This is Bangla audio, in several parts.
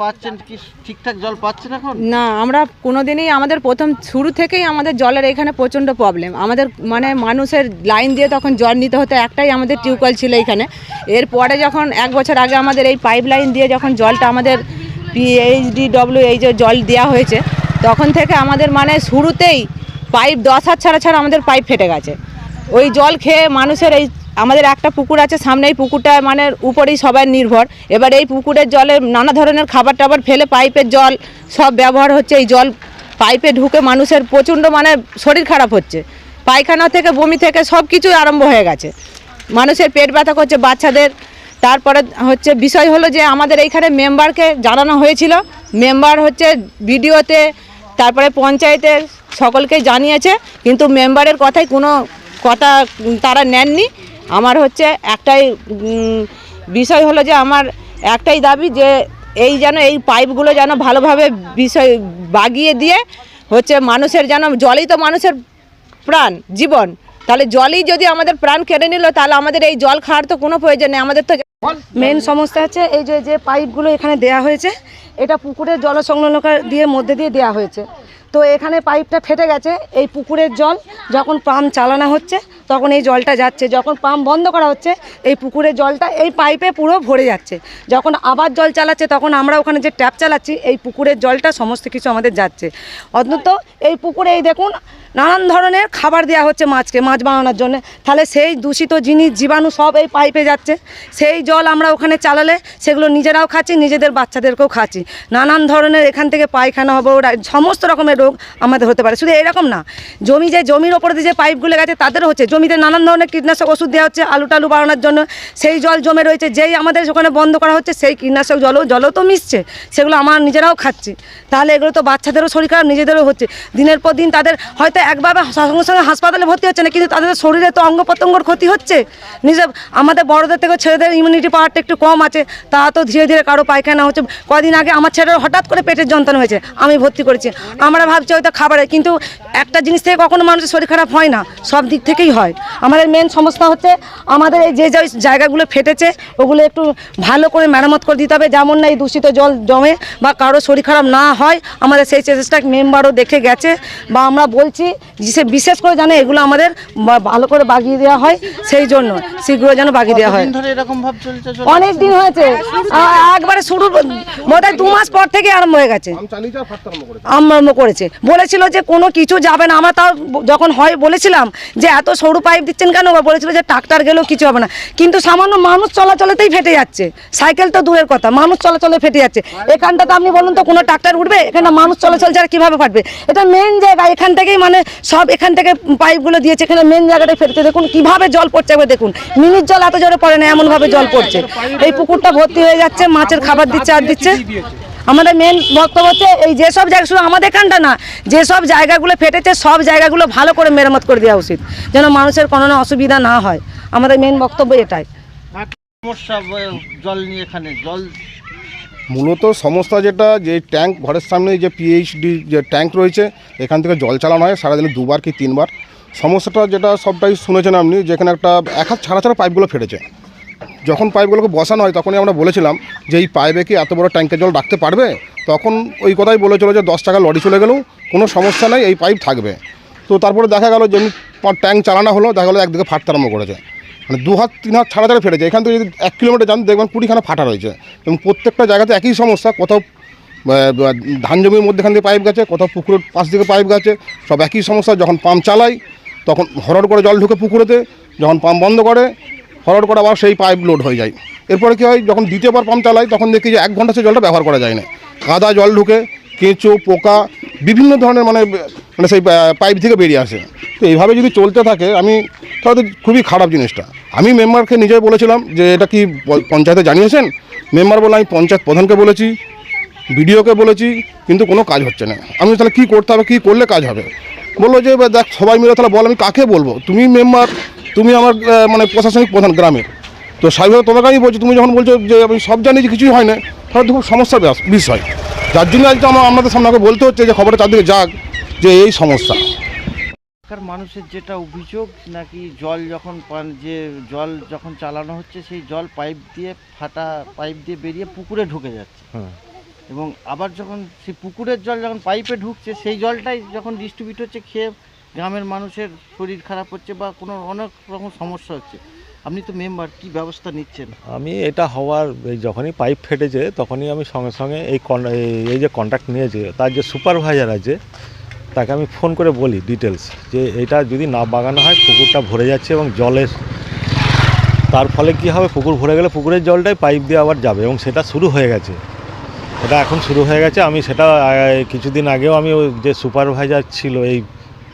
পাচ্ছেন কি ঠিকঠাক জল পাচ্ছেন এখন? না, আমরা কোনোদিনই আমাদের প্রথম শুরু থেকেই আমাদের জলের এখানে প্রচণ্ড প্রবলেম আমাদের মানে মানুষের লাইন দিয়ে তখন জল নিতে হতো, একটাই আমাদের টিউবওয়েল ছিল এখানে। এরপরে যখন এক বছর আগে আমাদের এই পাইপ লাইন দিয়ে যখন জলটা আমাদের পিএইচডি ডব্লিউ এই যে জল দেওয়া হয়েছে, তখন থেকে আমাদের মানে শুরুতেই পাইপ দশ হাত ছাড়া ছাড়া আমাদের পাইপ ফেটে গেছে। ওই জল খেয়ে মানুষের এই আমাদের একটা পুকুর আছে, সামনে এই পুকুরটা মানে উপরেই সবাই নির্ভর। এবার এই পুকুরের জলে নানা ধরনের খাবার টাবার ফেলে পাইপের জল সব ব্যবহার হচ্ছে, এই জল পাইপে ঢুকে মানুষের প্রচণ্ড মানে শরীর খারাপ হচ্ছে। পায়খানা থেকে, বমি থেকে সব কিছুই আরম্ভ হয়ে গেছে। মানুষের পেট ব্যথা করছে বাচ্চাদের। তারপরে হচ্ছে বিষয় হলো যে আমাদের এইখানে মেম্বারকে জানানো হয়েছিল। মেম্বার হচ্ছে ভিডিওতে, তারপরে পঞ্চায়েতে সকলকে জানিয়েছে, কিন্তু মেম্বারের কথাই কোনো কথা তারা নেননি। আমার হচ্ছে একটাই বিষয় হলো যে আমার একটাই দাবি যে এই যেন এই পাইপগুলো যেন ভালোভাবে বিষয় বাগিয়ে দিয়ে হচ্ছে মানুষের যেন, জলই তো মানুষের প্রাণ, জীবন। তাহলে জলই যদি আমাদের প্রাণ কেড়ে নিল, তাহলে আমাদের এই জল খাওয়ার তো কোনো প্রয়োজন নেই, আমাদের তো মেন সমস্যা হচ্ছে এই যে যে পাইপগুলো এখানে দেয়া হয়েছে, এটা পুকুরের জল সংলগ্নকার দিয়ে মধ্যে দিয়ে দেয়া হয়েছে। তো এখানে পাইপটা ফেটে গেছে, এই পুকুরের জল যখন পাম্প চালানো হচ্ছে তখন এই জলটা যাচ্ছে, যখন পাম্প বন্ধ করা হচ্ছে, এই পুকুরের জলটা এই পাইপে পুরো ভরে যাচ্ছে। যখন আবার জল চালাচ্ছে, তখন আমরা ওখানে যে ট্যাপ চালাচ্ছি, এই পুকুরের জলটা সমস্ত কিছু আমাদের যাচ্ছে। অন্তত এই পুকুরে এই দেখুন নানান ধরনের খাবার দেওয়া হচ্ছে মাছকে, মাছ বানানোর জন্য। তাহলে সেই দূষিত জিনিস, জীবাণু সব এই পাইপে যাচ্ছে। সেই জল আমরা ওখানে চালালে সেগুলো নিজেরাও খাচ্ছি, নিজেদের বাচ্চাদেরকেও খাচ্ছি। নানান ধরনের এখান থেকে পায়খানা হবে, ওরা সমস্ত রকমের রোগ আমাদের হতে পারে। শুধু এরকম না, জমি যে, জমির ওপরে যে পাইপগুলো গেছে, তাদেরও হচ্ছে। জমিতে নানান ধরনের কীটনাশক ওষুধ দেওয়া হচ্ছে, আলু টালু বাড়ানোর জন্য। সেই জল জমে রয়েছে, যেই আমাদের ওখানে বন্ধ করা হচ্ছে, সেই কীটনাশক জলও জলও তো মিশছে। সেগুলো আমার নিজেরাও খাচ্ছি। তাহলে এগুলো তো বাচ্চাদেরও শরীর খারাপ, নিজেদেরও হচ্ছে। দিনের পর দিন তাদের হয়তো একবার সঙ্গে সঙ্গে হাসপাতালে ভর্তি হচ্ছে না কিন্তু তাদের শরীরে তো অঙ্গ প্রত্যঙ্গর ক্ষতি হচ্ছে। নিজে আমাদের বড়দের থেকে ছেলেদের ইমিউনিটি পাওয়ারটা একটু কম আছে। তা তো ধীরে ধীরে কারও পায়খানা হচ্ছে। কদিন আগে আমার ছেলের হঠাৎ করে পেটের যন্ত্রণা হয়েছে। আমি ভর্তি করেছি। আমরা ভাবছি হয়তো খাবারে, কিন্তু একটা জিনিস থেকে কখনো মানুষের শরীর খারাপ হয় না। সব দিক থেকেই হয়। আমাদের মেন সমস্যা হচ্ছে, আমাদের এই যে যে জায়গাগুলো ফেটেছে, ওগুলো একটু ভালো করে মেরামত করে দিতে হবে। যেমন না এই দূষিত জল জমে বা কারও শরীর খারাপ না হয়। আমাদের সেই চেষ্টা মেম্বারও দেখে গেছে। বা আমরা বলছি বিশেষ করে জানে এগুলো আমাদের ভালো করে বাগিয়ে দেওয়া হয় সেই জন্য শীঘ্র যেন বাগিয়ে দেওয়া হয়। অনেক দিন হয়েছে। একবারে শুরু হয় দু মাস পর থেকে আরম্ভ হয়ে গেছে। আরম্ভ করেছে। বলেছিল যে কোনো কিছু যাবে না। আমরা তাও যখন হয় বলেছিলাম যে এত সরু পাইপ দিচ্ছেন কেন? বলেছিল যে ট্রাক্টার গেলেও কিছু হবে না। কিন্তু সামান্য মানুষ চলাচলেতেই ফেটে যাচ্ছে। সাইকেল তো দূরের কথা। মানুষ চলাচলে ফেটে যাচ্ছে। এখানটা তো আপনি বলুন তো কোনো ট্রাক্টার উঠবে? এখানে মানুষ চলাচল ছাড়া কীভাবে ফাটবে? এটা মেন জায়গা। এখান থেকেই মানে সব এখান থেকে পাইপগুলো দিয়েছে, এখানে মেন জায়গাটায় ফেটে দেখুন, কীভাবে জল পড়ছে একবার দেখুন। মিনিট জল এত জোরে পড়ে না, এমনভাবে জল পড়ছে। এই পুকুরটা ভর্তি হয়ে যাচ্ছে, মাছের খাবার দিচ্ছে, আর দিচ্ছে। আমাদের মেন বক্তব্য হচ্ছে, এই যেসব জায়গা শুধু আমাদের এখানটা না যেসব জায়গাগুলো ফেটেছে, সব জায়গাগুলো ভালো করে মেরামত করে দেওয়া উচিত, যেন মানুষের কোনো না অসুবিধা না হয়। আমাদের মেন বক্তব্য এটাই। সমস্যা, জল নিয়ে এখানে, জল মূলত সমস্যা যেটা যে ট্যাঙ্ক, ঘরের সামনে যে পিএইচডি যে ট্যাঙ্ক রয়েছে, এখান থেকে জল চালানো হয়, সারাদিনে দুবার কি তিনবার। সমস্যাটা যেটা সবটাই শুনেছেন আপনি, যেখানে একটা এক হাত ছাড়া ছাড়া পাইপগুলো ফেটেছে। যখন পাইপগুলোকে বসানো হয়, তখনই আমরা বলেছিলাম যে এই পাইপে কি এত বড় ট্যাঙ্কের জল রাখতে পারবে? তখন ওই কথাই বলেছিল যে দশ টাকা লরি চলে গেলেও কোনো সমস্যা নেই, এই পাইপ থাকবে। তো তারপরে দেখা গেল যে ট্যাঙ্ক চালানো হলো, দেখা গেলো একদিকে ফাটতে আরম্ভ করেছে। মানে দু হাত, তিন হাত ছাড়া ছাড়া ফেটেছে এখান থেকে যদি এক কিলোমিটার যান, দেখবেন কুড়িখানা ফাটা রয়েছে। এবং প্রত্যেকটা জায়গাতে একই সমস্যা, কোথাও ধান জমির মধ্যেখান থেকে পাইপ গেছে, কোথাও পুকুরের পাশ থেকে পাইপ গেছে, সব একই সমস্যা। যখন পাম্প চালাই, তখন হরড় করে জল ঢুকে পুকুরেতে, যখন পাম্প বন্ধ করে, হরড় করে আবার সেই পাইপ লোড হয়ে যায়। এরপরে কী হয়, যখন দ্বিতীয়বার পাম্প চালাই, তখন দেখি যে এক ঘণ্টা সে জলটা ব্যবহার করা যায় না। কাদা জল ঢুকে, কেঁচো, পোকা, বিভিন্ন ধরনের মানে মানে সেই পাইপ থেকে বেরিয়ে আসে। তো এইভাবে যদি চলতে থাকে, আমি তাহলে খুবই খারাপ জিনিসটা। আমি মেম্বারকে নিজেই বলেছিলাম যে এটা কি পঞ্চায়েতে জানিয়েছেন? মেম্বার বলে আমি পঞ্চায়েত প্রধানকে বলেছি, বিডিওকে বলেছি, কিন্তু কোনো কাজ হচ্ছে না। আমি তাহলে কী করতে হবে, কী করলে কাজ হবে? বলল যে দেখ, সবাই মিলে তাহলে বল, আমি কাকে বলব? তুমি মেম্বার, তুমি আমার মানে প্রশাসনিক প্রধান গ্রামের। তো স্বাভাবিক তোমাকে আমি বলছি, তুমি যখন বলছো যে, আমি সব জানি যে কিছুই হয় না, তাহলে খুব সমস্যার ব্যাস- বিষয়। যার জন্য আজকে আমার আপনাদের সামনে বলতে হচ্ছে যে, খবরটা চারদিকে যাক, যে এই সমস্যা। এলাকার মানুষের যেটা অভিযোগ নাকি জল যখন পান যে জল যখন চালানো হচ্ছে সেই জল পাইপ দিয়ে ফাটা পাইপ দিয়ে বেরিয়ে পুকুরে ঢুকে যাচ্ছে। এবং আবার যখন সেই পুকুরের জল যখন পাইপে ঢুকছে সেই জলটাই যখন ডিস্ট্রিবিউট হচ্ছে খেয়ে গ্রামের মানুষের শরীর খারাপ হচ্ছে বা কোনো অনেক রকম সমস্যা হচ্ছে। আপনি তো মেম্বার কি ব্যবস্থা নিচ্ছেন? আমি এটা হওয়ার যখনই পাইপ ফেটেছে তখনই আমি সঙ্গে সঙ্গে এই এই- এই যে কন্ট্যাক্ট নিয়েছে তার যে সুপারভাইজার আছে তাকে আমি ফোন করে বলি ডিটেলস যে এটা যদি না বাগানো হয়, পুকুরটা ভরে যাচ্ছে এবং জলের তার ফলে কি হবে? পুকুর ভরে গেলে পুকুরের জলটাই পাইপ দিয়ে আবার যাবে এবং সেটা শুরু হয়ে গেছে। এটা এখন শুরু হয়ে গেছে। আমি সেটা কিছুদিন আগেও আমি যে সুপারভাইজার ছিল এই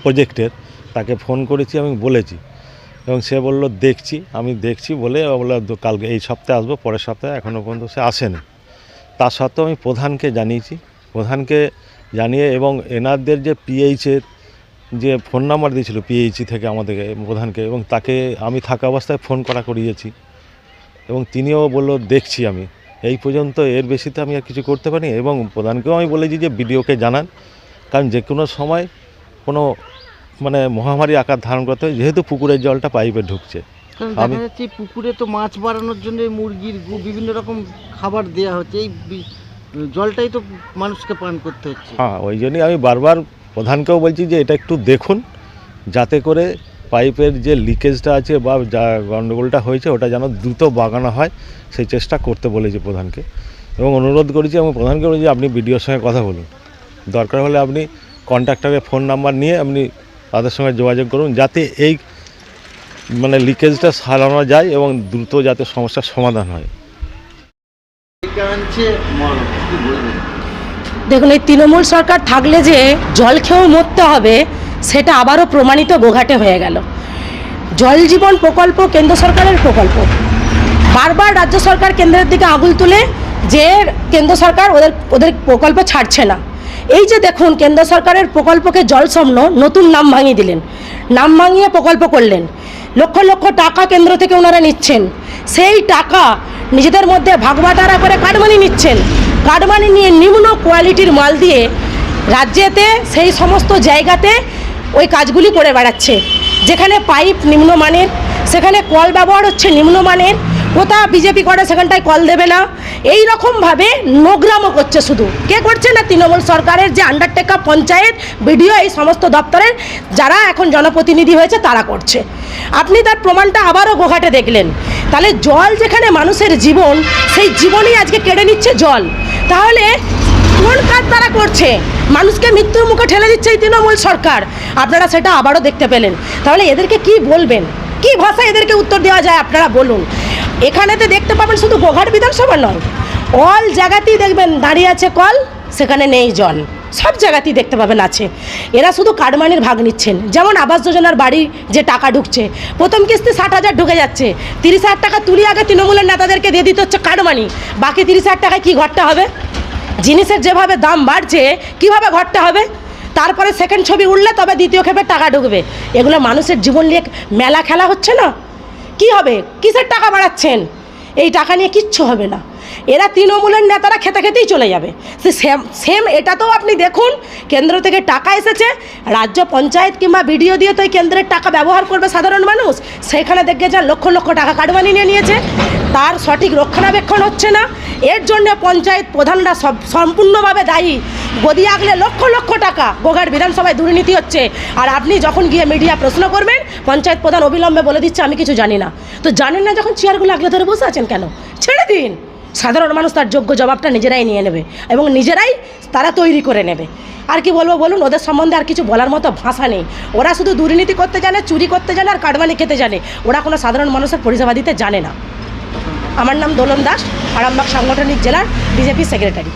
প্রজেক্টের তাকে ফোন করেছি, আমি বলেছি। এবং সে বলল, দেখছি। আমি দেখছি বলে বলল কালকে এই সপ্তাহে আসব, পরের সপ্তাহে এখনও পর্যন্ত সে আসেনি। তা সত্ত্বেও আমি প্রধানকে জানিয়েছি। প্রধানকে জানিয়ে এবং এনারদের যে পিএইচের যে ফোন নাম্বার দিয়েছিল পিএইচি থেকে আমাদেরকে প্রধানকে এবং তাকে আমি থাকা অবস্থায় ফোন করা করিয়েছি। এবং তিনিও বলল দেখছি আমি। এই পর্যন্ত এর বেশিতে আমি আর কিছু করতে পারি এবং প্রধানকেও আমি বলেছি যে বিডিওকে জানান। কারণ যে কোনো সময় কোনো মানে মহামারী আকার ধারণ করতে হয় যেহেতু পুকুরের জলটা পাইপে ঢুকছে। আমি- পুকুরে তো মাছ বাড়ানোর জন্য মুরগির বিভিন্ন রকম খাবার দেওয়া হচ্ছে। এই জলটাই তো মানুষকে পান করতে হচ্ছে। হ্যাঁ ওই জন্যই আমি বারবার প্রধানকেও বলছি যে এটা একটু দেখুন, যাতে করে পাইপের যে লিকেজটা আছে বা যা গণ্ডগোলটা হয়েছে, ওটা যেন দ্রুত বাগানো হয়, সেই চেষ্টা করতে বলেছি প্রধানকে। এবং অনুরোধ করেছি, এবং প্রধানকে বলেছি, আপনি বিডিওর সঙ্গে কথা বলুন। দরকার হলে আপনি কন্ট্রাক্টরের ফোন নাম্বার নিয়ে আপনি তাদের সঙ্গে যোগাযোগ করুন, যাতে এই মানে লিকেজটা সারানো যায় এবং দ্রুত যাতে সমস্যার সমাধান হয়। দেখুন এই তৃণমূল সরকার থাকলে যে জল খেয়েও মরতে হবে সেটা আবারও প্রমাণিত গোঘাটে হয়ে গেল। জল জীবন প্রকল্প কেন্দ্র সরকারের প্রকল্প। বারবার রাজ্য সরকার কেন্দ্রের দিকে আগুল তুলে যে কেন্দ্র সরকার ওদের ওদের প্রকল্প ছাড়ছে না। এই যে দেখুন কেন্দ্র সরকারের প্রকল্পকে জলসমন নতুন নাম ভাঙিয়ে দিলেন। নাম ভাঙিয়ে প্রকল্প করলেন। লক্ষ লক্ষ টাকা কেন্দ্র থেকে ওনারা নিচ্ছেন। সেই টাকা নিজেদের মধ্যে ভাগবাটারা করে কাটমানি নিচ্ছেন। কাটমানি নিয়ে নিম্ন কোয়ালিটির মাল দিয়ে রাজ্যেতে সেই সমস্ত জায়গাতে ওই কাজগুলি করে বেড়াচ্ছে। যেখানে পাইপ নিম্নমানের, সেখানে কল ব্যবহার হচ্ছে নিম্নমানের কোথা বিজেপি করে সেখানটায় কল দেবে না। এই রকমভাবে নোগ্রামও করছে শুধু। কে করছে না? তৃণমূল সরকারের যে আন্ডারটেকা পঞ্চায়েত, বিডিও, এই সমস্ত দপ্তরের যারা এখন জনপ্রতিনিধি হয়েছে, তারা করছে। আপনি তার প্রমাণটা আবারও গোঘাটে দেখলেন। তাহলে জল যেখানে মানুষের জীবন, সেই জীবনই আজকে কেড়ে নিচ্ছে জল। তাহলে কোন কাজ তারা করছে? মানুষকে মৃত্যুর মুখে ঠেলে দিচ্ছে এই তৃণমূল সরকার। আপনারা সেটা আবারও দেখতে পেলেন। তাহলে এদেরকে কি বলবেন? কি ভাষায় এদেরকে উত্তর দেওয়া যায়? আপনারা বলুন। এখানেতে দেখতে পাবেন শুধু গোঘাট বিধানসভা নয়। অল জায়গাতেই দেখবেন দাঁড়িয়ে আছে কল, সেখানে নেই জল। সব জায়গাতেই দেখতে পাবেন আছে। এরা শুধু কাটমানির ভাগ নিচ্ছেন। যেমন আবাস যোজনার বাড়ি যে টাকা ঢুকছে, প্রথম কিস্তি ষাট হাজার ঢুকে যাচ্ছে। তিরিশ হাজার টাকা তুলি আগে তৃণমূলের নেতাদেরকে দিয়ে দিতে হচ্ছে কাটমানি বাকি তিরিশ হাজার টাকায় কী ঘরটা হবে? জিনিসের যেভাবে দাম বাড়ছে, কীভাবে ঘরটা হবে? তারপরে সেকেন্ড ছবি উঠলে তবে দ্বিতীয় ক্ষেপে টাকা ঢুকবে। এগুলো মানুষের জীবন নিয়ে মেলা খেলা হচ্ছে না? কি হবে? কিসের টাকা বাড়াচ্ছেন? এই টাকা নিয়ে কিচ্ছু হবে না। এরা তৃণমূলের নেতারা খেতে খেতেই চলে যাবে। সেম সেম এটাতেও আপনি দেখুন, কেন্দ্র থেকে টাকা এসেছে, রাজ্য পঞ্চায়েত কিংবা বিডিও দিয়ে তো এই কেন্দ্রের টাকা ব্যবহার করবে সাধারণ মানুষ। সেখানে দেখবে যা লক্ষ লক্ষ টাকা কাটমানি নিয়ে নিয়েছে। তার সঠিক রক্ষণাবেক্ষণ হচ্ছে না। এর জন্য পঞ্চায়েত প্রধানরা সব, সম্পূর্ণভাবে দায়ী। গদি আগলে লক্ষ লক্ষ টাকা গোঘাট বিধানসভায় দুর্নীতি হচ্ছে। আর আপনি যখন গিয়ে মিডিয়া প্রশ্ন করবেন, পঞ্চায়েত প্রধান অবিলম্বে বলে দিচ্ছে, আমি কিছু জানি না। তো জানেন না যখন চেয়ারগুলো আগলে ধরে বসে আছেন কেন? ছেড়ে দিন। সাধারণ মানুষ তার যোগ্য জবাবটা নিজেরাই নিয়ে নেবে এবং নিজেরাই তারা তৈরি করে নেবে। আর কি বলব বলুন, ওদের সম্বন্ধে আর কিছু বলার মতো ভাষা নেই। ওরা শুধু দুর্নীতি করতে জানে, চুরি করতে জানে আর কাটমানি খেতে জানে। ওরা কোনো সাধারণ মানুষের পরিষেবা দিতে জানে না। আমার নাম দোলন দাস, আরামবাগ সাংগঠনিক জেলার বিজেপি সেক্রেটারি।